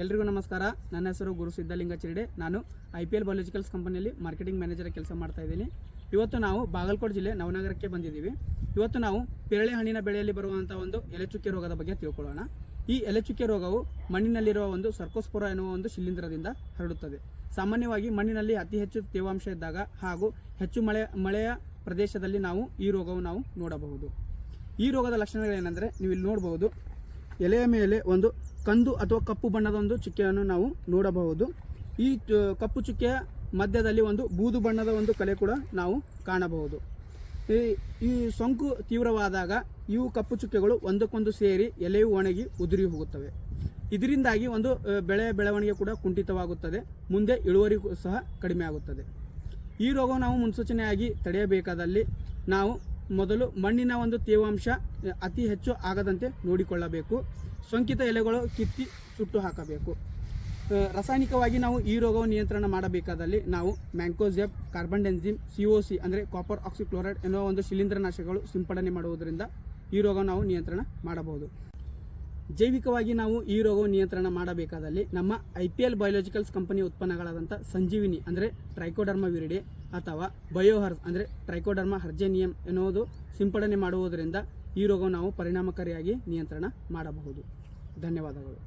ಎಲ್ರಿಗೂ ನಮಸ್ಕಾರ. ನನ್ನ ಹೆಸರು ಗುರು ಸಿದ್ಧಲಿಂಗ ಚಿರಡೆ. ನಾನು ಐ ಪಿ ಎಲ್ ಬಯಾಲಜಿಕಲ್ಸ್ ಕಂಪನಿಯಲ್ಲಿ ಮಾರ್ಕೆಟಿಂಗ್ ಮ್ಯಾನೇಜರ್ ಕೆಲಸ ಮಾಡ್ತಾ ಇದ್ದೀನಿ. ಇವತ್ತು ನಾವು ಬಾಗಲಕೋಟೆ ಜಿಲ್ಲೆ ನವನಗರಕ್ಕೆ ಬಂದಿದ್ದೀವಿ. ಇವತ್ತು ನಾವು ಪೇರಳೆ ಹಣ್ಣಿನ ಬೆಳೆಯಲ್ಲಿ ಬರುವಂಥ ಒಂದು ಎಲೆಚುಕ್ಕೆ ರೋಗದ ಬಗ್ಗೆ ತಿಳ್ಕೊಳ್ಳೋಣ. ಈ ಎಲೆಚುಕ್ಕೆ ರೋಗವು ಮಣ್ಣಿನಲ್ಲಿರುವ ಒಂದು ಸರ್ಕೋಸ್ಪೊರ ಎನ್ನುವ ಒಂದು ಶಿಲೀಂಧ್ರದಿಂದ ಹರಡುತ್ತದೆ. ಸಾಮಾನ್ಯವಾಗಿ ಮಣ್ಣಿನಲ್ಲಿ ಅತಿ ಹೆಚ್ಚು ತೇವಾಂಶ ಇದ್ದಾಗ ಹಾಗೂ ಹೆಚ್ಚು ಮಳೆ, ಮಳೆಯ ಪ್ರದೇಶದಲ್ಲಿ ನಾವು ಈ ರೋಗವು ನಾವು ನೋಡಬಹುದು. ಈ ರೋಗದ ಲಕ್ಷಣಗಳೇನೆಂದರೆ ನೀವು ಇಲ್ಲಿ ನೋಡಬಹುದು, ಎಲೆಯ ಮೇಲೆ ಒಂದು ಕಂದು ಅಥವಾ ಕಪ್ಪು ಬಣ್ಣದ ಒಂದು ಚುಕ್ಕೆಯನ್ನು ನಾವು ನೋಡಬಹುದು. ಈ ಕಪ್ಪು ಚುಕ್ಕೆಯ ಮಧ್ಯದಲ್ಲಿ ಒಂದು ಬೂದು ಬಣ್ಣದ ಒಂದು ಕಲೆ ಕೂಡ ನಾವು ಕಾಣಬಹುದು. ಈ ಈ ಸೋಂಕು ತೀವ್ರವಾದಾಗ ಇವು ಕಪ್ಪು ಚುಕ್ಕೆಗಳು ಒಂದಕ್ಕೊಂದು ಸೇರಿ ಎಲೆಯು ಒಣಗಿ ಉದುರಿ ಹೋಗುತ್ತವೆ. ಇದರಿಂದಾಗಿ ಒಂದು ಬೆಳೆ ಬೆಳವಣಿಗೆ ಕೂಡ ಕುಂಠಿತವಾಗುತ್ತದೆ. ಮುಂದೆ ಇಳುವರಿ ಸಹ ಕಡಿಮೆ ಆಗುತ್ತದೆ ಈ ರೋಗವು ನಾವು ಮುನ್ಸೂಚನೆಯಾಗಿ ತಡೆಯಬೇಕಾದಲ್ಲಿ ನಾವು ಮೊದಲು ಮಣ್ಣಿನ ಒಂದು ತೇವಾಂಶ ಅತಿ ಹೆಚ್ಚು ಆಗದಂತೆ ನೋಡಿಕೊಳ್ಳಬೇಕು. ಸೋಂಕಿತ ಎಲೆಗಳು ಕಿತ್ತಿ ಸುಟ್ಟು ಹಾಕಬೇಕು. ರಾಸಾಯನಿಕವಾಗಿ ನಾವು ಈ ರೋಗವನ್ನು ನಿಯಂತ್ರಣ ಮಾಡಬೇಕಾದಲ್ಲಿ ನಾವು mancozeb carbendazim C O C ಅಂದರೆ ಕಾಪರ್ ಆಕ್ಸಿಕ್ಲೋರೈಡ್ ಎನ್ನುವ ಒಂದು ಶಿಲೀಂಧ್ರನಾಶಕಗಳು ಸಿಂಪಡಣೆ ಮಾಡುವುದರಿಂದ ಈ ರೋಗ ನಾವು ನಿಯಂತ್ರಣ ಮಾಡಬಹುದು. ಜೈವಿಕವಾಗಿ ನಾವು ಈ ರೋಗವು ನಿಯಂತ್ರಣ ಮಾಡಬೇಕಾದಲ್ಲಿ ನಮ್ಮ I P L biologicals company ಉತ್ಪನ್ನಗಳಾದಂಥ Sanjeevini, ಅಂದರೆ ಟ್ರೈಕೋಡರ್ಮ ವಿರಿಡೆ ಅಥವಾ ಬಯೋಹರ್ಸ್ ಅಂದರೆ ಟ್ರೈಕೋಡರ್ಮ ಹರ್ಜೇನಿಯಂ ಎನ್ನುವುದು ಸಿಂಪಡಣೆ ಮಾಡುವುದರಿಂದ ಈ ರೋಗವು ನಾವು ಪರಿಣಾಮಕಾರಿಯಾಗಿ ನಿಯಂತ್ರಣ ಮಾಡಬಹುದು. ಧನ್ಯವಾದಗಳು.